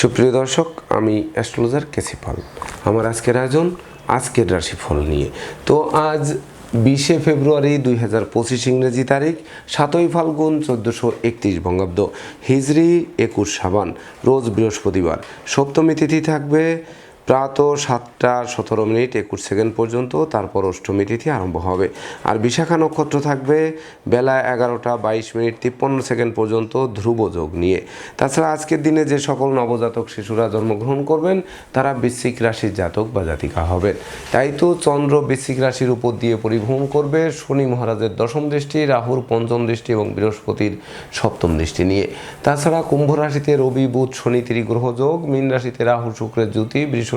সুপ্রিয় দর্শক, আমি অ্যাস্ট্রোলজার কেসিপাল আমার আজকের আয়োজন, আজকের রাশিফল নিয়ে। তো আজ বিশে ফেব্রুয়ারি দুই হাজার পঁচিশ ইংরেজি তারিখ, সাতই ফাল্গুন চোদ্দোশো একত্রিশ বঙ্গাব্দ হিজড়ি একুশ সাবান, রোজ বৃহস্পতিবার। সপ্তমী তিথি থাকবে প্রাত সাতটা সতেরো মিনিট একুশ সেকেন্ড পর্যন্ত, তারপর অষ্টমী তিথি আরম্ভ হবে। আর বিশাখা নক্ষত্র থাকবে বেলা এগারোটা বাইশ মিনিট তিপ্পান্ন সেকেন্ড পর্যন্ত ধ্রুব যোগ নিয়ে। তাছাড়া আজকের দিনে যে সকল নবজাতক শিশুরা জন্মগ্রহণ করবেন, তারা বৃশ্চিক রাশির জাতক বা জাতিকা হবেন। তাই তো চন্দ্র বৃশ্চিক রাশির উপর দিয়ে পরিভ্রমণ করবে শনি মহারাজের দশম দৃষ্টি, রাহুর পঞ্চম দৃষ্টি এবং বৃহস্পতির সপ্তম দৃষ্টি নিয়ে। তাছাড়া কুম্ভ রাশিতে রবি, বুধ, শনি, ত্রিগ্রহ যোগ, মীন রাশিতে রাহু, শুক্রের জ্যোতি, বৃষ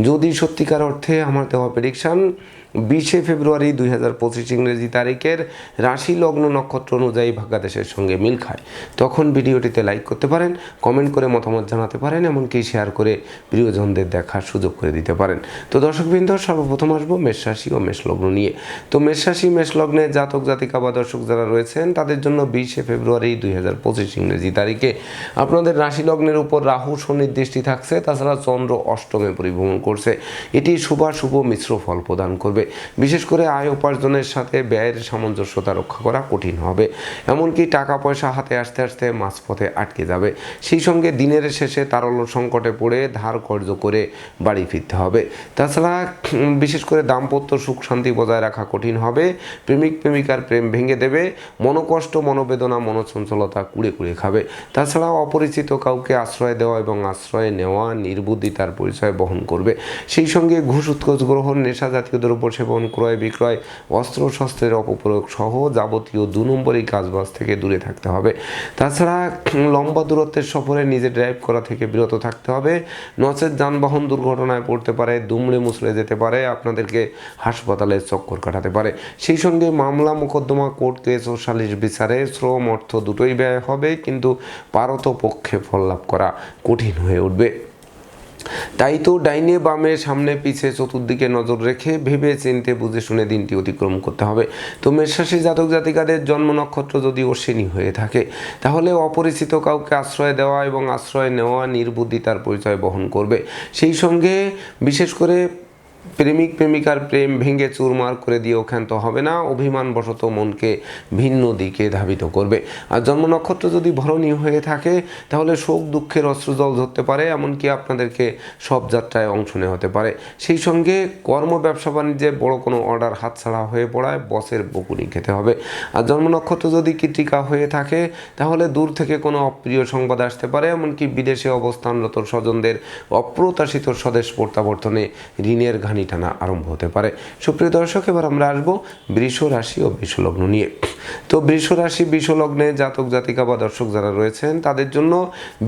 যদি সত্যিকার অর্থে আমার দেওয়া প্রেডিকশান বিশে ফেব্রুয়ারি দুই হাজার পঁচিশ ইংরেজি তারিখের রাশি লগ্ন নক্ষত্র অনুযায়ী ভাগ্যাদেশের সঙ্গে মিল খায়। তখন ভিডিওটিতে লাইক করতে পারেন কমেন্ট করে মতামত জানাতে পারেন, এমনকি শেয়ার করে প্রিয়জনদের দেখার সুযোগ করে দিতে পারেন। তো দর্শকবৃন্দ, সর্বপ্রথম আসব মেষ রাশি ও মেষ লগ্ন নিয়ে। তো মেষ রাশি, মেষ লগ্নে জাতক, জাতিকা বা দর্শক যারা রয়েছেন, তাদের জন্য বিশে ফেব্রুয়ারি দুই হাজার পঁচিশ ইংরেজি তারিখে আপনাদের রাশি লগ্নের উপর রাহু শনির দৃষ্টি থাকছে, তাছাড়া চন্দ্র অষ্টমে পরিভ্রমণ করছে। এটি শুভাশুভ মিশ্র ফল প্রদান করবে। বিশেষ করে আয় উপার্জনের সাথে ব্যয়ের সামঞ্জস্যতা রক্ষা করা কঠিন হবে। এমনকি টাকা পয়সা হাতে আসতে আসতে মাঝপথে আটকে যাবে। সেই সঙ্গে দিনের শেষে তারল্য সংকটে পড়ে ধার কর্য করে বাড়ি ফিরতে হবে। তাছাড়া বিশেষ করে দাম্পত্য সুখ শান্তি বজায় রাখা কঠিন হবে। প্রেমিক প্রেমিকার প্রেম ভেঙে দেবে। মনোকষ্ট, মনোবেদনা, মনোচঞ্চলতা কুড়ে কুড়ে খাবে। তাছাড়া অপরিচিত কাউকে আশ্রয় দেওয়া এবং আশ্রয় নেওয়া নির্বুদ্ধিতার পরিচয় বহন করবে। সেই সঙ্গে ঘুষ উৎকোচ গ্রহণ নেশা জাতীয় দ্রব্য সেবন ক্রয় বিক্রয়, অস্ত্র, শস্ত্রের অপপ্রয়োগ সহ যাবতীয় দু নম্বরই কাজবাজ থেকে দূরে থাকতে হবে। তাছাড়া লম্বা দূরত্বের সফরে নিজে ড্রাইভ করা থেকে বিরত থাকতে হবে। নচেত যানবাহন দুর্ঘটনায় পড়তে পারে, দুমড়ে মুচড়ে যেতে পারে, আপনাদেরকে হাসপাতালে চক্কর কাটাতে পারে। সেই সঙ্গে মামলা মোকদ্দমা, কোর্ট কেস ও সালিশ বিচারে শ্রম অর্থ দুটোই ব্যয় হবে, কিন্তু পারত পক্ষে ফল লাভ করা কঠিন হয়ে উঠবে। তাই তো ডাইনে বামে সামনে পিছে চতুর্দিকে নজর রেখে ভেবে চিনতে বুঝে শুনে দিনটি অতিক্রম করতে হবে। তো মেষরাশি জাতক জাতিকাদের জন্ম নক্ষত্র যদি অশ্বিনী হয়ে থাকে, তাহলে অপরিচিত কাউকে আশ্রয় দেওয়া এবং আশ্রয় নেওয়া নির্বুদ্ধিতার পরিচয় বহন করবে। সেই সঙ্গে বিশেষ করে প্রেমিক, প্রেমিকার প্রেম ভেঙে চুরমার করে দিয়েও ক্ষান্ত হবে না, অভিমানবশত মনকে ভিন্ন দিকে ধাবিত করবে। আর জন্ম নক্ষত্র যদি ভরণীয় হয়ে থাকে, তাহলে শোক, দুঃখের অশ্রুজল ধরতে পারে, এমনকি আপনাদেরকে সব যাত্রায় অংশ নেওয়া হতে পারে। সেই সঙ্গে কর্ম, ব্যবসা, বাণিজ্যে বড় কোনো অর্ডার হাতছাড়া হয়ে পড়ায় বসের বকুনি খেতে হবে। আর জন্ম নক্ষত্র যদি কৃতিকা হয়ে থাকে, তাহলে দূর থেকে কোনো অপ্রিয় সংবাদ আসতে পারে, এমনকি বিদেশে অবস্থানরত স্বজনদের অপ্রত্যাশিত স্বদেশ প্রত্যাবর্তনে ঋণের ঘানি টানা আরম্ভ হতে পারে। সুপ্রিয় দর্শক, এবার আমরা আসব বৃষ রাশি ও বৃষলগ্ন নিয়ে। তো বৃষ রাশি বৃষলগ্নে জাতক, জাতিকা বা দর্শক যারা রয়েছেন, তাদের জন্য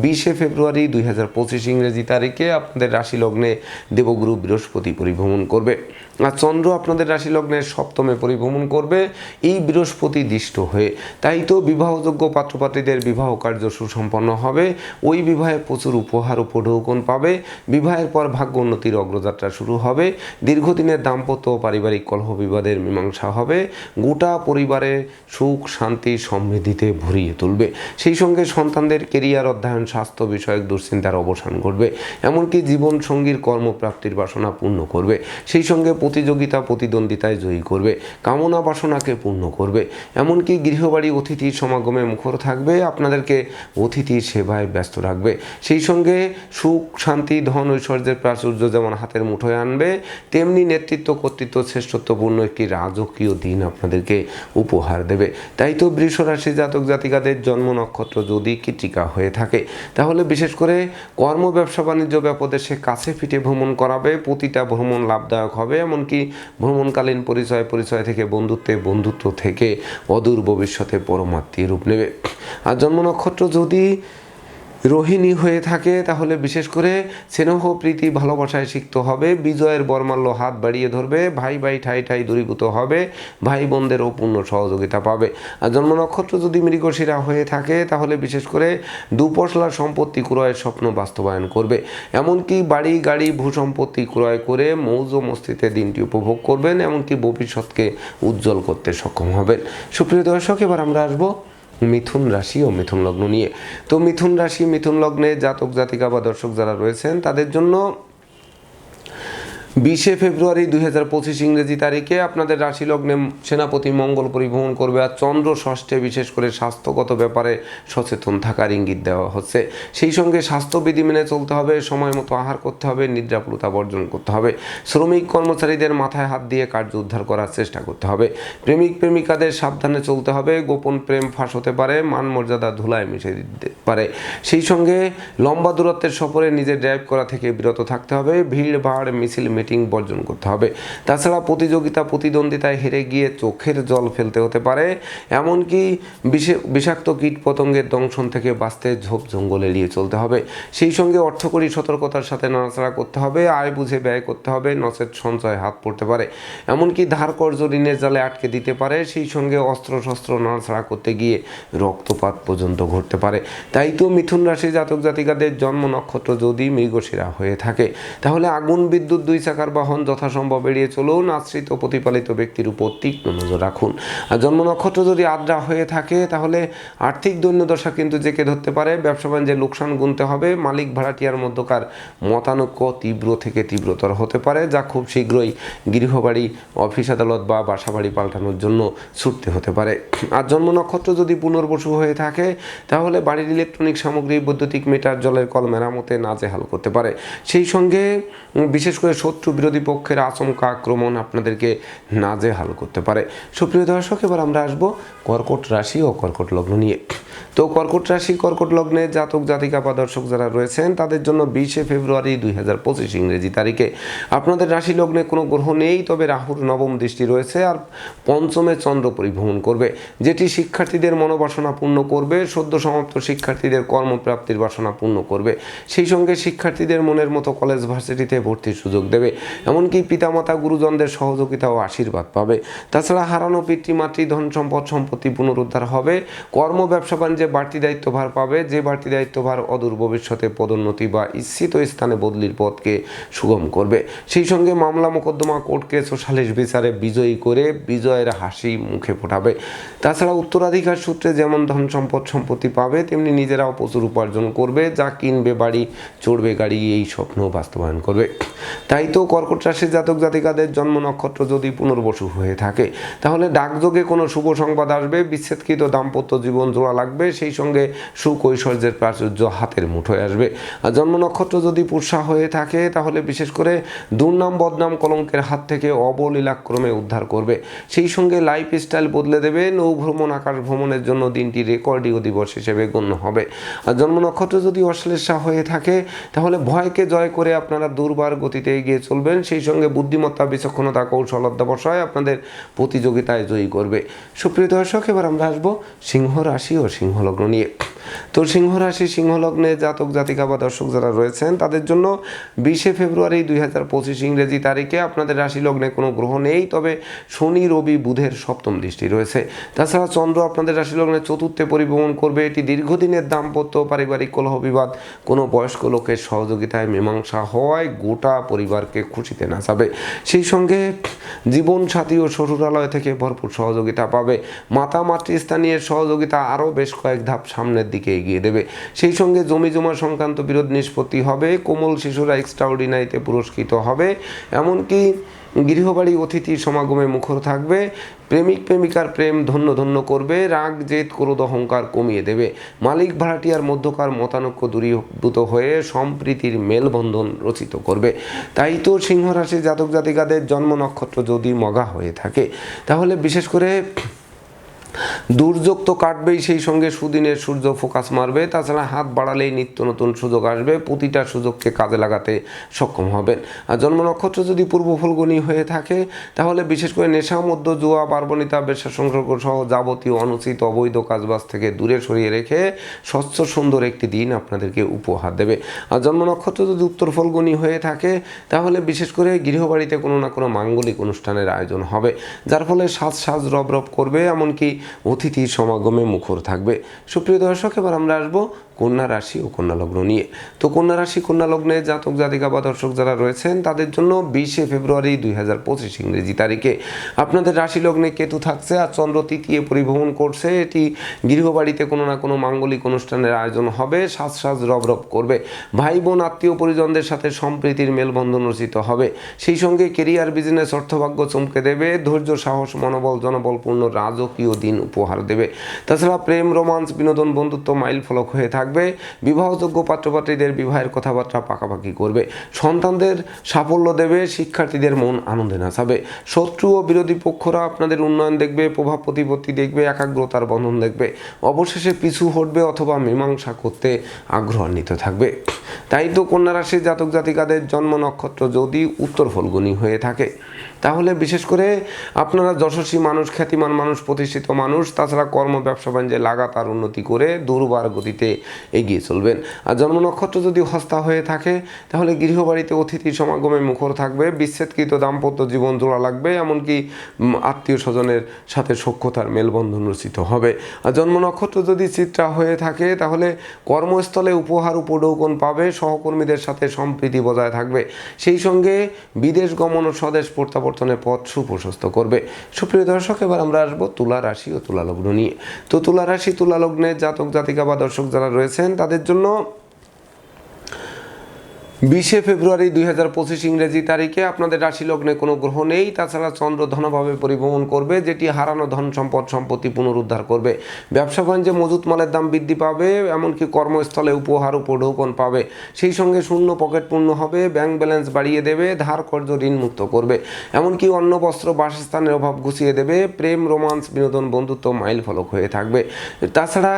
বিশে ফেব্রুয়ারি দুই হাজার পঁচিশ ইংরেজি তারিখে আপনাদের রাশি লগ্নে দেবগুরু বৃহস্পতি পরিভ্রমণ করবে। চন্দ্র আপনাদের রাশি লগ্নের সপ্তমে পরিভ্রমণ করবে। এই বৃহস্পতি দৃষ্ট হয়ে। তাই তো বিবাহযোগ্য পাত্রপাত্রীদের বিবাহ কার্য সুসম্পন্ন হবে। ওই বিবাহে প্রচুর উপহার উপঢৌকন পাবে। বিবাহের পর ভাগ্য উন্নতির অগ্রযাত্রা শুরু হবে। দীর্ঘদিনের দাম্পত্য ও পারিবারিক কলহ বিবাদের মীমাংসা হবে। গোটা পরিবারে সুখ, শান্তি, সমৃদ্ধিতে ভরিয়ে তুলবে। সেই সঙ্গে সন্তানদের কেরিয়ার, অধ্যয়ন, স্বাস্থ্য বিষয়ক দুশ্চিন্তার অবসান ঘটবে। এমনকি জীবন সঙ্গীর কর্মপ্রাপ্তির বাসনা পূর্ণ করবে। সেই সঙ্গে প্রতিযোগিতা, প্রতিদ্বন্দ্বিতায় জয়ী করবে। কামনা বাসনাকে পূর্ণ করবে। এমনকি গৃহবাড়ি অতিথির সমাগমে মুখর থাকবে, আপনাদেরকে অতিথির সেবায় ব্যস্ত রাখবে। সেই সঙ্গে সুখ, শান্তি, ধন, ঐশ্বর্যের প্রাচুর্য যেমন হাতের মুঠোয় আনবে, তেমনি নেতৃত্ব, কর্তৃত্ব, শ্রেষ্ঠত্বপূর্ণ একটি রাজকীয় দিন আপনাদেরকে উপহার দেবে। তাই তো বৃষ রাশি জাতক জাতিকাদের জন্ম নক্ষত্র যদি কৃতিকা হয়ে থাকে, তাহলে বিশেষ করে কর্ম, ব্যবসা, বাণিজ্য ব্যাপদে সে কাছে পিঠে ভ্রমণ করাবে, প্রতিটা ভ্রমণ লাভদায়ক হবে। এমনকি ভ্রমণকালীন পরিচয় পরিচয় থেকে বন্ধুত্বে, বন্ধুত্ব থেকে অদূর ভবিষ্যতে পরমাত্মীয় রূপ নেবে। আর জন্ম নক্ষত্র যদি রোহিণী হয়ে থাকে, তাহলে বিশেষ করে স্নেহ, প্রীতি, ভালোবাসায় সিক্ত হবে। বিজয়ের বর্মাল্য হাত বাড়িয়ে ধরবে। ভাই ভাই ঠাই ঠাই দূরীভূত হবে। ভাই বোনদেরও পূর্ণ সহযোগিতা পাবে। আর জন্ম নক্ষত্র যদি মৃগশিরা হয়ে থাকে, তাহলে বিশেষ করে দুপশলা সম্পত্তি ক্রয়ের স্বপ্ন বাস্তবায়ন করবে। এমনকি বাড়ি, গাড়ি ভূসম্পত্তি ক্রয় করে মৌজ মস্তিতে দিনটি উপভোগ করবেন, এমনকি ভবিষ্যৎকে উজ্জ্বল করতে সক্ষম হবেন। সুপ্রিয় দর্শক, এবার আমরা আসব মিথুন রাশি ও মিথুন লগ্ন নিয়ে। তো মিথুন রাশি, মিথুন লগ্নে জাতক জাতিকা বা দর্শক যারা রয়েছেন, তাদের জন্য বিশে ফেব্রুয়ারি দুই হাজার পঁচিশ ইংরেজি তারিখে আপনাদের রাশি লগ্নে সেনাপতি মঙ্গল পরিভ্রমণ করবে আর চন্দ্র ষষ্ঠে বিশেষ করে স্বাস্থ্যগত ব্যাপারে সচেতন থাকার ইঙ্গিত দেওয়া হচ্ছে। সেই সঙ্গে স্বাস্থ্যবিধি মেনে চলতে হবে, সময় মতো আহার করতে হবে নিদ্রাপুলতা বর্জন করতে হবে। শ্রমিক কর্মচারীদের মাথায় হাত দিয়ে কার্য উদ্ধার করার চেষ্টা করতে হবে। প্রেমিক প্রেমিকাদের সাবধানে চলতে হবে, গোপন প্রেম ফাঁস হতে পারে, মান মর্যাদা ধুলায় মিশে দিতে পারে। সেই সঙ্গে লম্বা দূরত্বের সফরে নিজে ড্রাইভ করা থেকে বিরত থাকতে হবে, ভিড়, ভাড়, মিছিল মিটিং বর্জন করতে হবে। তাছাড়া প্রতিযোগিতা, প্রতিদ্বন্দ্বিতায় হেরে গিয়ে চোখের জল ফেলতে হতে পারে। এমনকি বিষে- বিষাক্ত কীট পতঙ্গের দংশন থেকে বাঁচতে ঝোপ জঙ্গল এড়িয়ে চলতে হবে। সেই সঙ্গে অর্থকরী সতর্কতার সাথে নাড়াচাড়া করতে হবে, আয় বুঝে ব্যয় করতে হবে, নচেত সঞ্চয় হাত পড়তে পারে। এমনকি ধার কর্জ ঋণের জালে আটকে দিতে পারে, সেই সঙ্গে অস্ত্র শস্ত্র নাড়াচাড়া করতে গিয়ে রক্তপাত পর্যন্ত ঘটতে পারে। তাই তো মিথুন রাশি জাতক জাতিকাদের জন্ম নক্ষত্র যদি মৃগশিরা হয়ে থাকে, তাহলে আগুন, বিদ্যুৎ, দুই চাকার বাহন যথাসম্ভব এড়িয়ে চলুন, আশ্রিত প্রতিপালিত ব্যক্তির উপর তীক্ষ্ণ নজর রাখুন। আর জন্ম নক্ষত্র যদি আদ্রা হয়ে থাকে, তাহলে আর্থিক দৈন্যদশা কিন্তু জেকে ধরতে পারে। ব্যবসা বাণিজ্যে লোকসান গুনতে হবে। মালিক ভাড়াটিয়ার মধ্যকার মতানৈক্য তীব্র থেকে তীব্রতর হতে পারে, যা খুব শীঘ্রই গৃহবাড়ি, অফিস আদালত বা বাসাবাড়ি পাল্টানোর জন্য ছুটতে হতে পারে। আর জন্ম নক্ষত্র যদি পুনর্বসু হয়ে থাকে, তাহলে বাড়ির ইলেকট্রনিক সামগ্রী, বৈদ্যুতিক মিটার, জলের কল মেরামতে নাজেহাল করতে পারে। সেই সঙ্গে বিশেষ করে শত্রু বিরোধী পক্ষের আচমকা আক্রমণ আপনাদেরকে নাজেহাল করতে পারে। সুপ্রিয় দর্শক, এবার আমরা আসব কর্কট রাশি ও কর্কট লগ্ন নিয়ে। তো কর্কট রাশি, কর্কট লগ্নে জাতক, জাতিকা বা দর্শক যারা রয়েছেন, তাদের জন্য বিশে ফেব্রুয়ারি দুই হাজার পঁচিশ ইংরেজি তারিখে। আপনাদের রাশি লগ্নে কোনো গ্রহ নেই, তবে রাহুর নবম দৃষ্টি রয়েছে আর পঞ্চমে চন্দ্র পরিভ্রমণ করবে, যেটি শিক্ষার্থীদের মনোবাসনা পূর্ণ করবে, সদ্য সমাপ্ত শিক্ষার্থীদের কর্মপ্রাপ্তির বাসনা পূর্ণ করবে। সেই সঙ্গে শিক্ষার্থীদের মনের মতো কলেজ ভার্সিটিতে ভর্তির সুযোগ দেবে এমনকি পিতামাতা গুরুজনদের সহযোগিতা ও আশীর্বাদ পাবে। তাছাড়া হারানো পিতৃমাতৃ ধন সম্পদ সম্পত্তি পুনরুদ্ধার হবে। কর্ম, ব্যবসা, বাণিজ্যে বাড়তি দায়িত্বভার পাবে। যে বাড়তি দায়িত্বভার অদূর ভবিষ্যতে পদোন্নতি বা ইচ্ছিত স্থানে বদলির পথকে সুগম করবে। সেই সঙ্গে মামলা মোকদ্দমা কোর্ট কেস ও সালিশ বিচারে বিজয়ী করে বিজয়ের হাসি মুখে ফোটাবে। তাছাড়া উত্তরাধিকার সূত্রে যেমন ধন সম্পদ সম্পত্তি পাবে, তেমনি নিজেরাও প্রচুর উপার্জন করবে। যা কিনবে, বাড়ি, চড়বে, গাড়ি, এই স্বপ্ন বাস্তবায়ন করবে। তাই তো কর্কট রাশির জাতক জাতিকাদের জন্ম নক্ষত্র যদি পুনর্বসু হয়ে থাকে, তাহলে ডাকযোগে কোনো শুভ সংবাদ আসবে, বিচ্ছেদকৃত দাম্পত্য জীবন জোড়া লাগবে, সেই সঙ্গে সুখ ঐশ্বর্যের প্রাচুর্য হাতের মুঠোয় আসবে। আর জন্ম নক্ষত্র যদি পুষা হয়ে থাকে, তাহলে বিশেষ করে দুর্নাম, বদনাম কলঙ্কের হাত থেকে অবলীলাক্রমে উদ্ধার করবে। সেই সঙ্গে লাইফ স্টাইল বদলে দেবে নৌ ভ্রমণ আকাশ ভ্রমণের জন্য দিনটি রেকর্ডিও দিবস হিসেবে গণ্য হবে। আর জন্ম নক্ষত্র যদি অশ্লেষা হয়ে থাকে, তাহলে ভয়কে জয় করে আপনারা দুর্বার গতিতে এগিয়ে চলবেন, সেই সঙ্গে বুদ্ধিমত্তা বিচক্ষণতা কৌশল অধ্যাবসায় আপনাদের প্রতিযোগিতায় জয়ী করবে। সুপ্রিয় দর্শক, এবার আমরা আসব সিংহ রাশি ও সিংহলগ্ন নিয়ে। তো সিংহ রাশি, সিংহলগ্নে জাতক, জাতিকা বা দর্শক যারা রয়েছেন, তাদের জন্য বিশে ফেব্রুয়ারি দুই হাজার পঁচিশ ইংরেজি তারিখে আপনাদের রাশি লগ্নে কোনো গ্রহ নেই, তবে শনি, রবি, বুধের সপ্তম দৃষ্টি রয়েছে। তাছাড়া চন্দ্র আপনাদের রাশি লগ্নে চতুর্থে পরিভ্রমণ করবে, এটি দীর্ঘদিনের দাম্পত্য, পারিবারিক কলহ বিবাদ, কোনো বয়স্ক লোকের সহযোগিতায় মীমাংসা হওয়ায় গোটা পরিবারকে খুশিতে নাচাবে সেই সঙ্গে জীবন সাথী ও শ্বশুরালয় থেকে ভরপুর সহযোগিতা পাবে। মাতা মাতৃস্থানীয় সহযোগিতা আরও বেশ কয়েক ধাপ সামনের দিকে এগিয়ে দেবে। সেই সঙ্গে জমি জমা সংক্রান্ত বিরোধ নিষ্পত্তি হবে। কোমল শিশুরা এক্সট্রাঅর্ডিনারিতে পুরস্কৃত হবে। এমনকি গৃহবাড়ি অতিথির সমাগমে মুখর থাকবে। প্রেমিক, প্রেমিকার প্রেম ধন্য ধন্য করবে। রাগ, জেদ, ক্রোধ, অহংকার কমিয়ে দেবে। মালিক ভাড়াটিয়ার মধ্যকার মতানক্য দূরীভূত হয়ে সম্প্রীতির মেলবন্ধন রচিত করবে। তাই তো সিংহরাশি জাতক জাতিকাদের জন্ম নক্ষত্র যদি মগা হয়ে থাকে, তাহলে বিশেষ করে দুর্যোগ তো কাটবেই সেই সঙ্গে সুদিনের সূর্য ফোকাস মারবে, তাছাড়া হাত বাড়ালেই নিত্য নতুন সুযোগ আসবে, প্রতিটা সুযোগকে কাজে লাগাতে সক্ষম হবেন। আর জন্ম নক্ষত্র যদি পূর্ব ফলগুনি হয়ে থাকে, তাহলে বিশেষ করে নেশা মধ্য জুয়া, পার্বণিতা বেশা সংসর্গ সহ যাবতীয় অনুচিত অবৈধ কাজবাজ থেকে দূরে সরিয়ে রেখে স্বচ্ছ সুন্দর একটি দিন আপনাদেরকে উপহার দেবে। আর জন্ম নক্ষত্র যদি উত্তর ফলগুনি হয়ে থাকে, তাহলে বিশেষ করে গৃহবাড়িতে কোনো না কোনো মাঙ্গলিক অনুষ্ঠানের আয়োজন হবে, যার ফলে সাজ সাজ রব রব করবে, এমনকি অতিথির সমাগমে মুখর থাকবে। সুপ্রিয় দর্শক এবার আমরা আসব কন্যা রাশি ও কন্যা লগ্ন নিয়ে। তো কন্যা রাশি, কন্যা লগ্নে জাতক, জাতিকা বা দর্শক যারা রয়েছেন, তাদের জন্য বিশে ফেব্রুয়ারি দুই হাজার পঁচিশ ইংরেজি তারিখে। আপনাদের রাশি লগ্নে কেতু থাকছে আর চন্দ্র তৃতীয় পরিভ্রমণ করছে। এটি গৃহবাড়িতে কোনো না কোনো মাঙ্গলিক অনুষ্ঠানের আয়োজন হবে সাজ সাজ রব রব করবে। ভাই বোন আত্মীয় পরিজনদের সাথে সম্প্রীতির মেলবন্ধন রচিত হবে। সেই সঙ্গে কেরিয়ার, বিজনেস, অর্থভাগ্য চমকে দেবে, ধৈর্য, সাহস, মনোবল, জনবলপূর্ণ, রাজকীয় দিন উপহার দেবে। তাছাড়া প্রেম, রোমান্স, বিনোদন, বন্ধুত্ব মাইল ফলক হয়ে থাকবে। বিবাহযোগ্য পাত্রপাত্রীদের বিবাহের কথাবার্তা পাকাপাকি করবে। সন্তানদের সাফল্য দেবে, শিক্ষার্থীদের মন আনন্দে নাচাবে। শত্রু ও বিরোধী পক্ষরা আপনাদের উন্নয়ন দেখবে, প্রভাব প্রতিপত্তি দেখবে, একাগ্রতার বন্ধন দেখবে। অবশেষে পিছু হটবে অথবা মীমাংসা করতে আগ্রহান্বিত থাকবে। তাই তো কন্যা রাশির জাতক জাতিকাদের জন্ম নক্ষত্র যদি উত্তর ফলগুনি হয়ে থাকে। তাহলে বিশেষ করে আপনারা যশস্বী মানুষ, খ্যাতিমান মানুষ, প্রতিষ্ঠিত মানুষ, তাছাড়া কর্ম ব্যবসা বাণিজ্যে লাগাতার উন্নতি করে দুর্বার গতিতে এগিয়ে চলবেন। আর জন্ম নক্ষত্র যদি হস্তা হয়ে থাকে, তাহলে গৃহবাড়িতে অতিথি সমাগমে মুখর থাকবে, বিচ্ছেদকৃত দাম্পত্য জীবন জোড়া লাগবে, এমনকি আত্মীয় স্বজনের সাথে সখ্যতার মেলবন্ধন রচিত হবে। আর জন্ম নক্ষত্র যদি চিত্রা হয়ে থাকে, তাহলে কর্মস্থলে উপহার উপডৌকন পাবে, সহকর্মীদের সাথে সম্প্রীতি বজায় থাকবে। সেই সঙ্গে বিদেশ গমন ও স্বদেশ প্রত্যাবর্তনের পথ সুপ্রশস্ত করবে। সুপ্রিয় দর্শক, এবার আমরা আসব তুলা রাশি ও তুলা লগ্ন নিয়ে। তো তুলা রাশি, তুলা লগ্নে জাতক জাতিকা বা দর্শক যারা রয়েছেন, তাদের জন্য বিশে ফেব্রুয়ারি দুই হাজার পঁচিশ ইংরেজি তারিখে আপনাদের রাশি লগ্নে কোনো গ্রহ নেই। তাছাড়া চন্দ্র ধনভাবে পরিভ্রমণ করবে, যেটি হারানো ধন সম্পদ সম্পত্তি পুনরুদ্ধার করবে। ব্যবসা বাণিজ্যে মজুত মালের দাম বৃদ্ধি পাবে, এমনকি কর্মস্থলে উপহার উপঢৌকন পাবে। সেই সঙ্গে শূন্য পকেট পূর্ণ হবে, ব্যাংক ব্যালেন্স বাড়িয়ে দেবে, ধার কর্য ঋণ মুক্ত করবে। এমনকি অন্ন, বস্ত্র, বাসস্থানের অভাব ঘুষিয়ে দেবে, প্রেম, রোমান্স, বিনোদন, বন্ধুত্ব মাইল ফলক হয়ে থাকবে। তাছাড়া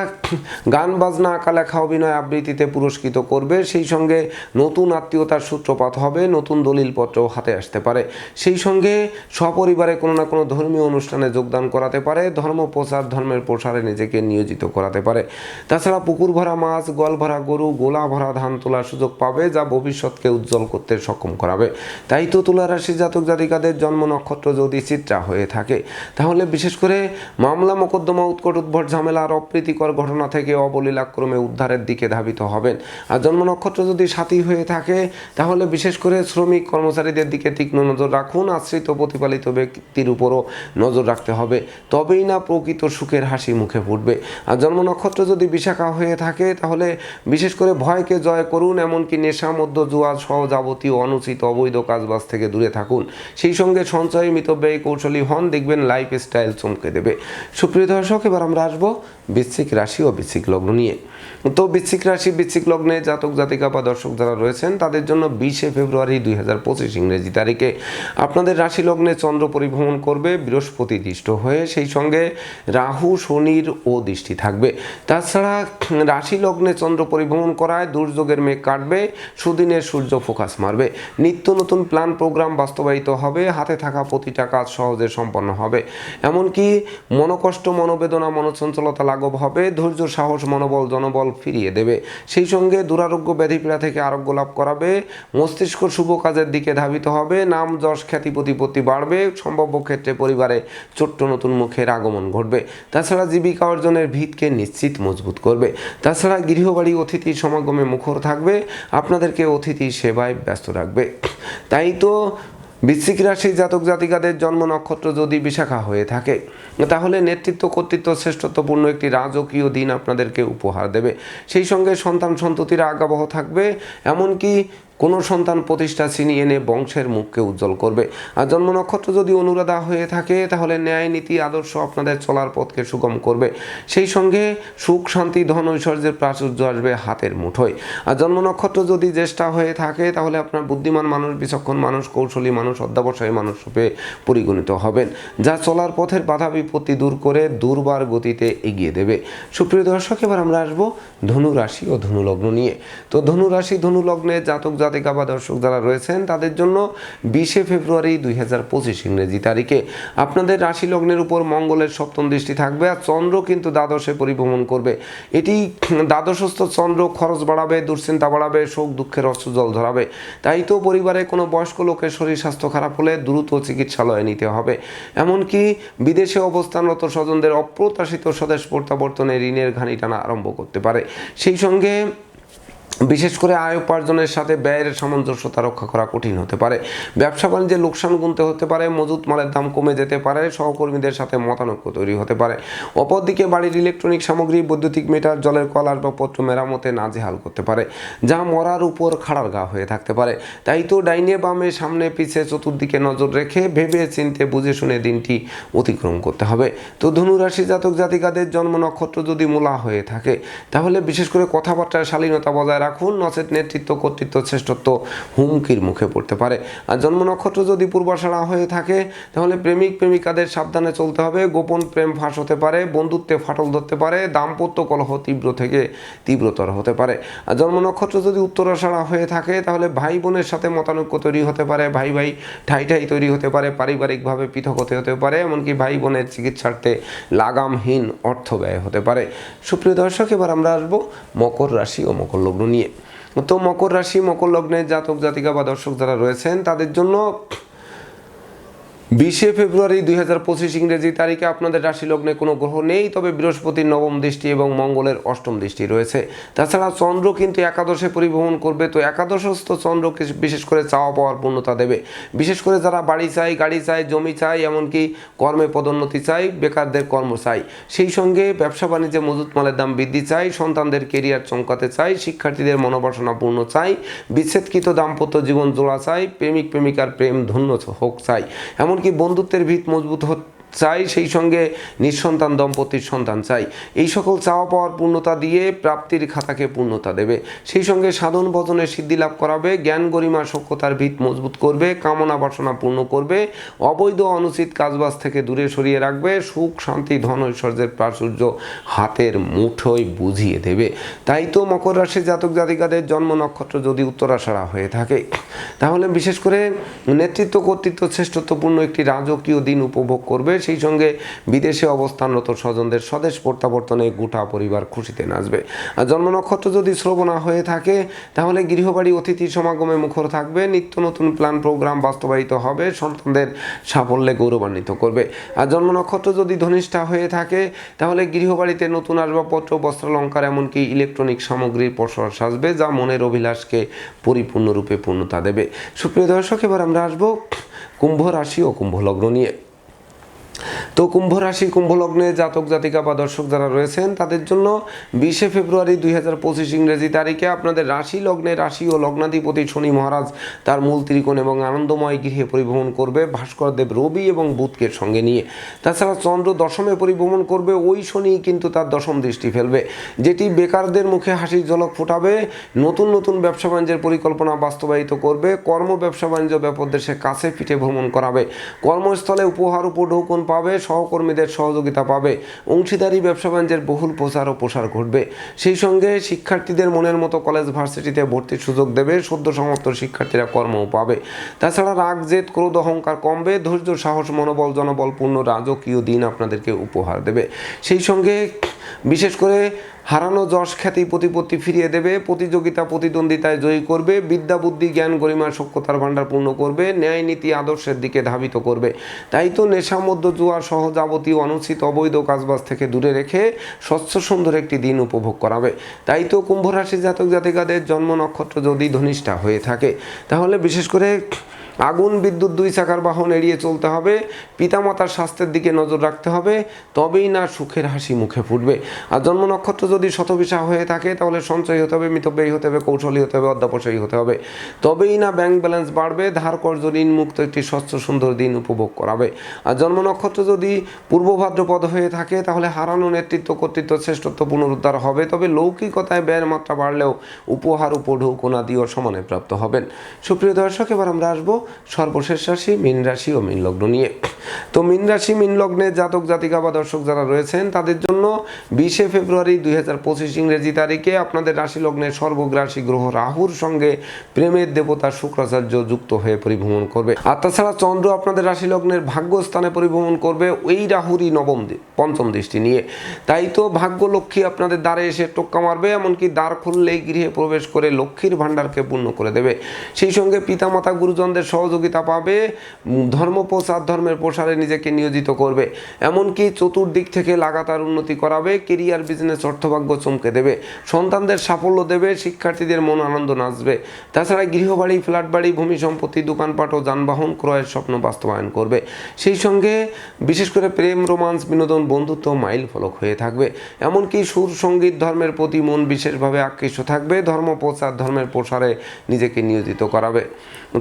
গান, বাজনা আঁকা লেখা অভিনয় আবৃত্তিতে পুরস্কৃত করবে। সেই সঙ্গে নতুন আত্মীয়তার সূত্রপাত হবে, নতুন দলিলপত্র হাতে আসতে পারে। সেই সঙ্গে সপরিবারে কোনো না কোনো ধর্মীয় অনুষ্ঠানে যোগদান করাতে পারে, ধর্ম প্রচার, ধর্মের প্রসারে নিজেকে নিয়োজিত করাতে পারে। তাছাড়া পুকুর ভরা মাছ গল ভরা গরু, গোলা ভরা ধান তোলার সুযোগ পাবে, যা ভবিষ্যৎকে উজ্জ্বল করতে সক্ষম করাবে। তাই তো তুলা রাশি জাতক জাতিকাদের জন্ম নক্ষত্র যদি চিত্রা হয়ে থাকে, তাহলে বিশেষ করে মামলা মোকদ্দমা, উৎকট উদ্ভট ঝামেলা আর অপ্রীতিকর ঘটনা থেকে অবলীলাক্রমে উদ্ধারের দিকে ধাবিত হবেন। আর জন্ম নক্ষত্র যদি সাথী হয়ে থাকে তাহলে বিশেষ করে শ্রমিক কর্মচারীদের দিকে তীক্ষ্ণ নজর রাখুন। আশ্রিত প্রতিপালিত ব্যক্তির উপরও নজর রাখতে হবে। তবেই না প্রকৃত সুখের হাসি মুখে ফুটবে। আর জন্ম নক্ষত্র যদি বিশাখা হয়ে থাকে, তাহলে বিশেষ করে ভয়কে জয় করুন। এমনকি নেশা মধ্য জুয়া সহ যাবতীয় অনুচিত অবৈধ কাজবাজ থেকে দূরে থাকুন। সেই সঙ্গে সঞ্চয়, মিতব্যয়ী কৌশলী হন। দেখবেন লাইফ স্টাইল চমকে দেবে। সুপ্রিয় দর্শক, এবার আমরা আসব বৃশ্চিক রাশি ও বৃশ্চিক লগ্ন নিয়ে। তো বৃশ্চিক রাশি বৃশ্চিক লগ্নে জাতক, জাতিকা বা দর্শক যারা রয়েছেন, তাদের জন্য বিশে ফেব্রুয়ারি দুই হাজার পঁচিশ ইংরেজি তারিখে আপনাদের রাশি লগ্নে চন্দ্র পরিভ্রমণ করবে, বৃহস্পতি দৃষ্ট হয়ে সেই সঙ্গে রাহু, শনির ও দৃষ্টি থাকবে। তাছাড়া রাশি লগ্নে চন্দ্র পরিভ্রমণ করায় দুর্যোগের মেঘ কাটবে, সুদিনের সূর্য ফোকাস মারবে। নিত্য নতুন প্ল্যান প্রোগ্রাম বাস্তবায়িত হবে, হাতে থাকা প্রতিটা কাজ সহজে সম্পন্ন হবে। এমনকি মনোকষ্ট, মনোবেদনা, মনোচঞ্চলতা লাঘব হবে, ধৈর্য, সাহস, মনোবল, জনবল ফিরিয়ে দেবে। সেই সঙ্গে দুরারোগ্য ব্যাধিপীড়া থেকে আরোগ্য লাভ করাবে। মস্তিষ্ক শুভ কাজের দিকে ধাবিত হবে। নাম, যশ, খ্যাতি, প্রতিপত্তি বাড়বে। সম্ভাব্য ক্ষেত্রে পরিবারে ছোট্ট নতুন মুখের আগমন ঘটবে। তাছাড়া জীবিকা অর্জনের ভিতকে নিশ্চিত মজবুত করবে। তাছাড়া গৃহবাড়ি, অতিথি, সমাগমে মুখর থাকবে। আপনাদেরকে অতিথি সেবায় ব্যস্ত রাখবে। তাই তো বৃশ্চিক রাশি জাতক জাতিকাদের জন্ম নক্ষত্র যদি বিশাখা হয়ে থাকে, তাহলে নেতৃত্ব কর্তৃত্ব শ্রেষ্ঠত্বপূর্ণ একটি রাজকীয় দিন আপনাদেরকে উপহার দেবে। সেই সঙ্গে সন্তান সন্ততিরা আগাবহ থাকবে, এমনকি কোনো সন্তান প্রতিষ্ঠা ছিনিয়ে এনে বংশের মুখকে উজ্জ্বল করবে। আর জন্ম নক্ষত্র যদি অনুরাধা হয়ে থাকে, তাহলে ন্যায় নীতি আদর্শ আপনাদের চলার পথকে সুগম করবে। সেই সঙ্গে সুখ, শান্তি, ধন, ঐশ্বর্যের প্রাচুর্য আসবে হাতের মুঠোয়। আর জন্ম নক্ষত্র যদি জ্যেষ্ঠা হয়ে থাকে, তাহলে আপনার বুদ্ধিমান মানুষ, বিচক্ষণ মানুষ, কৌশলী মানুষ, অধ্যাবসায়ী মানুষ রূপে পরিগণিত হবেন, যা চলার পথের বাধা বিপত্তি দূর করে দুর্বার গতিতে এগিয়ে দেবে। সুপ্রিয় দর্শক, এবার আমরা আসব ধনু রাশি ও ধনুলগ্ন নিয়ে। তো ধনু রাশি ধনু লগ্নে জাতক জাতিকা বা দর্শক যারা রয়েছেন, তাদের জন্য বিশে ফেব্রুয়ারি দুই হাজার পঁচিশ ইংরেজি তারিখে। আপনাদের রাশি লগ্নের উপর মঙ্গলের সপ্তম দৃষ্টি থাকবে আর চন্দ্র কিন্তু দ্বাদশে পরিভ্রমণ করবে। এটি দ্বাদশস্থ চন্দ্র খরচ বাড়াবে, দুশ্চিন্তা বাড়াবে, শোক, দুঃখের অস্ত্র জল ধরাবে। তাই তো পরিবারে কোনো বয়স্ক লোকের শরীর স্বাস্থ্য খারাপ হলে দ্রুত চিকিৎসালয়ে নিতে হবে। এমনকি বিদেশে অবস্থানরত স্বজনদের অপ্রত্যাশিত স্বদেশ প্রত্যাবর্তনে ঋণের ঘানি টানা আরম্ভ করতে পারে। সেই সঙ্গে বিশেষ করে আয় উপার্জনের সাথে ব্যয়ের সামঞ্জস্যতা রক্ষা করা কঠিন হতে পারে। ব্যবসা বাণিজ্যে লোকসান গুনতে হতে পারে, মজুত মালের দাম কমে যেতে পারে, সহকর্মীদের সাথে মতানৈক্য তৈরি হতে পারে। অপরদিকে বাড়ির ইলেকট্রনিক সামগ্রী, বৈদ্যুতিক মিটার, জলের কল আসবাবপত্র মেরামতে নাজেহাল করতে পারে, যা মরার উপর খাড়ার গা হয়ে থাকতে পারে। তাই তো ডাইনে বামে সামনে পিছে চতুর্দিকে নজর রেখে ভেবে চিনতে বুঝে শুনে দিনটি অতিক্রম করতে হবে। তো ধনুরাশি জাতক জাতিকাদের জন্ম নক্ষত্র যদি মূলা হয়ে থাকে, তাহলে বিশেষ করে কথাবার্তার শালীনতা বজায় রাখুন, নচেত নেতৃত্ব, কর্তৃত্ব, শ্রেষ্ঠত্ব হুমকির মুখে পড়তে পারে। আর জন্ম নক্ষত্র যদি পূর্বাশাড়া হয়ে থাকে, তাহলে প্রেমিক, প্রেমিকাদের সাবধানে চলতে হবে। গোপন প্রেম ফাঁস হতে পারে, বন্ধুত্বে ফাটল ধরতে পারে, দাম্পত্য কলহ তীব্র থেকে তীব্রতর হতে পারে। আর জন্ম নক্ষত্র যদি উত্তরাষাড়া হয়ে থাকে, তাহলে ভাই বোনের সাথে মতানৈক্য তৈরি হতে পারে, ভাই ভাই ঠাই ঠাই তৈরি হতে পারে, পারিবারিকভাবে পৃথক হতে হতে পারে, এমনকি ভাই বোনের চিকিৎসার্থে লাগামহীন অর্থ ব্যয় হতে পারে। সুপ্রিয় দর্শক, এবার আমরা আসব মকর রাশি ও মকর লগ্ন নিয়ে। তো মকর রাশি মকর লগ্নের জাতক জাতিকা বা দর্শক যারা রয়েছেন তাদের জন্য বিশে ফেব্রুয়ারি দুই হাজার পঁচিশ ইংরেজি তারিখে আপনাদের রাশি লগ্নে কোনো গ্রহ নেই, তবে বৃহস্পতির নবম দৃষ্টি এবং মঙ্গলের অষ্টম দৃষ্টি রয়েছে। তাছাড়া চন্দ্র কিন্তু একাদশে পরিভ্রমণ করবে, তো একাদশস্থ চন্দ্রকে বিশেষ করে চাওয়া পাওয়ার পূর্ণতা দেবে। বিশেষ করে যারা বাড়ি চাই গাড়ি চাই জমি চাই এমনকি কর্মে পদোন্নতি চাই বেকারদের কর্ম চাই সেই সঙ্গে ব্যবসা বাণিজ্যে মজুত মালের দাম বৃদ্ধি চাই সন্তানদের কেরিয়ার চমকাতে চাই শিক্ষার্থীদের মনোবাসনা পূর্ণ চাই বিচ্ছেদকৃত দাম্পত্য জীবন জোড়া চাই প্রেমিক প্রেমিকার প্রেম ধন্য হোক চাই এমনকি বন্ধুত্বের ভিত মজবুত চাই, সেই সঙ্গে নিঃসন্তান, দম্পতির সন্তান চাই। এই সকল চাওয়া পাওয়ার পূর্ণতা দিয়ে প্রাপ্তির খাতাকে পূর্ণতা দেবে। সেই সঙ্গে সাধন ভজনের সিদ্ধি লাভ করাবে, জ্ঞান গরিমা সক্ষতার ভিত মজবুত করবে, কামনা বাসনা পূর্ণ করবে, অবৈধ অনুচিত কাজবাজ থেকে দূরে সরিয়ে রাখবে, সুখ, শান্তি, ধন ঐশ্বর্যের প্রাচুর্য হাতের মুঠোয় বুঝিয়ে দেবে। তাই তো মকর রাশির জাতক জাতিকাদের জন্ম নক্ষত্র যদি উত্তরাষাড়া হয়ে থাকে। তাহলে বিশেষ করে নেতৃত্ব কর্তৃত্ব শ্রেষ্ঠত্বপূর্ণ একটি রাজকীয় দিন উপভোগ করবে সেই সঙ্গে বিদেশে অবস্থানরত স্বজনদের স্বদেশ প্রত্যাবর্তনে গোটা পরিবার খুশিতে নাচবে। আর জন্ম নক্ষত্র যদি শ্রবণা হয়ে থাকে, তাহলে গৃহবাড়ি অতিথি সমাগমে মুখর থাকবে। নিত্য নতুন প্ল্যান প্রোগ্রাম বাস্তবায়িত হবে। সন্তানদের সাফল্যে গৌরবান্বিত করবে। আর জন্ম নক্ষত্র যদি ধনিষ্ঠা হয়ে থাকে, তাহলে গৃহবাড়িতে নতুন আসবাবপত্র, বস্ত্রালঙ্কার, এমনকি ইলেকট্রনিক সামগ্রীর প্রসার সাজবে, যা মনের অভিলাষকে পরিপূর্ণরূপে পূর্ণতা দেবে। সুপ্রিয় দর্শক, এবার আমরা আসব কুম্ভ রাশি ও কুম্ভ লগ্ন নিয়ে। তো কুম্ভ রাশি, কুম্ভ লগ্নে জাতক, জাতিকা বা দর্শক যারা রয়েছেন, তাদের জন্য বিশে ফেব্রুয়ারি দুই হাজার পঁচিশ ইংরেজি তারিখে আপনাদের রাশি লগ্নে রাশি ও লগ্নাধিপতি শনি মহারাজ তার মূল ত্রিকোণ এবং আনন্দময় গৃহে পরিভ্রমণ করবে ভাস্করদেব রবি এবং বুধকে সঙ্গে নিয়ে। তাছাড়া চন্দ্র দশমে পরিভ্রমণ করবে, ওই শনি কিন্তু তার দশম দৃষ্টি ফেলবে, যেটি বেকারদের মুখে হাসির ঝলক ফোটাবে, নতুন নতুন ব্যবসা বাণিজ্যের পরিকল্পনা বাস্তবায়িত করবে, কর্ম ব্যবসা বাণিজ্য ব্যাপক দেশে কাছে পিঠে ভ্রমণ করাবে। কর্মস্থলে উপহার উপ উপঢৌকন পাবে, সহকর্মীদের সহযোগিতা পাবে, অংশীদারি, ব্যবসা বাণিজ্যের বহুল প্রচার ও প্রসার ঘটবে। সেই সঙ্গে শিক্ষার্থীদের মনের মতো কলেজ ভার্সিটিতে ভর্তির সুযোগ দেবে, সদ্য সমাপ্ত শিক্ষার্থীরা কর্মও পাবে। তাছাড়া রাগ, জেদ, ক্রোধ, অহংকার কমবে, ধৈর্য, সাহস, মনোবল জনবলপূর্ণ রাজকীয় দিন আপনাদেরকে উপহার দেবে। সেই সঙ্গে বিশেষ করে হারানো যশ খ্যাতি প্রতিপত্তি ফিরিয়ে দেবে, প্রতিযোগিতা প্রতিদ্বন্দ্বিতায় জয়ী করবে, বিদ্যা, বুদ্ধি, জ্ঞান গরিমার সক্ষতার ভাণ্ডার পূর্ণ করবে, ন্যায় নীতি আদর্শের দিকে ধাবিত করবে। তাই তো নেশা মধ্য জুয়ার সহ যাবতীয় অনুচিত অবৈধ কাজবাজ থেকে দূরে রেখে স্বচ্ছ সুন্দর একটি দিন উপভোগ করাবে। তাই তো কুম্ভ রাশি জাতক জাতিকাদের জন্ম নক্ষত্র যদি ধনিষ্ঠা হয়ে থাকে, তাহলে বিশেষ করে আগুন, বিদ্যুৎ, দুই চাকার বাহন এড়িয়ে চলতে হবে, পিতামাতার স্বাস্থ্যের দিকে নজর রাখতে হবে, তবেই না সুখের হাসি মুখে ফুটবে। আর জন্ম নক্ষত্র যদি শতবিশা হয়ে থাকে, তাহলে সঞ্চয় হতে হবে, মিতব্যয়ী হতে হবে, কৌশলী হতে হবে অধ্যাপসয়ী হতে হবে। তবেই না ব্যাংক ব্যালেন্স বাড়বে, ধার কর্জ ঋণ মুক্ত একটি স্বচ্ছ সুন্দর দিন উপভোগ করাবে। আর জন্ম নক্ষত্র যদি পূর্ব ভাদ্রপদ হয়ে থাকে, তাহলে হারানো নেতৃত্ব, কর্তৃত্ব, শ্রেষ্ঠত্ব পুনরুদ্ধার হবে। তবে লৌকিকতায় ব্যয়ের মাত্রা বাড়লেও উপহার উপঢৌকনা দিয়েও সমানে প্রাপ্ত হবেন। সুপ্রিয় দর্শক, এবার আমরা আসব সর্বশেষ রাশি, মীন রাশি ও মীন লগ্ন নিয়ে। তো মীন রাশি, মীন লগ্নে জাতক, জাতিকা বা দর্শক যারা রয়েছেন, তাদের জন্য বিশে ফেব্রুয়ারি দুই হাজার হাজার পঁচিশ ইংরেজি তারিখে আপনাদের রাশি লগ্নের সর্বগ্রাসী গ্রহ রাহুর সঙ্গে প্রেমের দেবতা শুক্রাচার্য যুক্ত হয়ে পরিভ্রমণ করবে। আর তাছাড়া চন্দ্র আপনাদের রাশি লগ্নের ভাগ্যস্থানে পরিভ্রমণ করবে ওই রাহুরই নবম পঞ্চম দৃষ্টি নিয়ে। তাই তো ভাগ্য লক্ষ্মী আপনাদের দ্বারে এসে টোক্কা মারবে, এমনকি দ্বার খুললেই গৃহে প্রবেশ করে লক্ষ্মীর ভাণ্ডারকে পূর্ণ করে দেবে। সেই সঙ্গে পিতামাতা গুরুজনদের সহযোগিতা পাবে ধর্ম প্রচার ধর্মের প্রসারে নিজেকে নিয়োজিত করবে। এমনকি চতুর্দিক থেকে লাগাতার উন্নতি করাবে, কেরিয়ার, বিজনেস অর্থভাগ্য চমকে দেবে। সন্তানদের সাফল্য দেবে, শিক্ষার্থীদের মন আনন্দ নাচবে। তাছাড়া গৃহবাড়ি ফ্ল্যাট বাড়ি ভূমি সম্পত্তি, দোকানপাট ও যানবাহন ক্রয়ের স্বপ্ন বাস্তবায়ন করবে। সেই সঙ্গে বিশেষ করে প্রেম, রোমান্স, বিনোদন, বন্ধুত্ব মাইল ফলক হয়ে থাকবে। এমনকি সুর, সংগীত ধর্মের প্রতি মন বিশেষভাবে আকৃষ্ট থাকবে। ধর্ম, প্রচার, ধর্মের প্রসারে নিজেকে নিয়োজিত করাবে।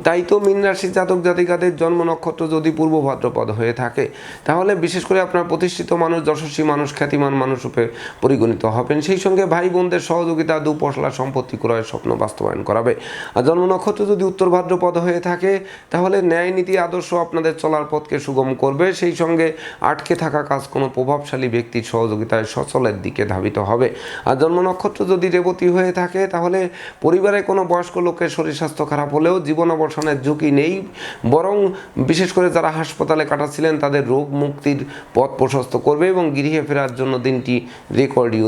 তাই তো মীন জাতক জাতিকাদের জন্ম নক্ষত্র যদি পূর্ব ভাদ্রপদ হয়ে থাকে, তাহলে বিশেষ করে আপনার প্রতিষ্ঠিত মানুষ, যশস্বী মানুষ, খ্যাতিমান মানুষ রূপে পরিগণিত হবেন। সেই সঙ্গে ভাই বোনদের সহযোগিতা দু পশলা সম্পত্তি ক্রয়ের স্বপ্ন বাস্তবায়ন করাবে। আর জন্ম নক্ষত্র যদি উত্তর ভাদ্রপদ হয়ে থাকে, তাহলে ন্যায় নীতি আদর্শ আপনাদের চলার পথকে সুগম করবে। সেই সঙ্গে আটকে থাকা কাজ কোনো প্রভাবশালী ব্যক্তির সহযোগিতায় সচলের দিকে ধাবিত হবে। আর জন্ম নক্ষত্র যদি রেবতী হয়ে থাকে, তাহলে পরিবারে কোনো বয়স্ক লোকের শরীর স্বাস্থ্য খারাপ হলেও জীবন অবসানের ঝুঁকি নেই। বরং বিশেষ করে যারা হাসপাতালে কাটাচ্ছিলেন, তাদের রোগ মুক্তির পথ প্রশস্ত করবে এবং গৃহে ফেরার জন্য দিনটি রেকর্ডীয়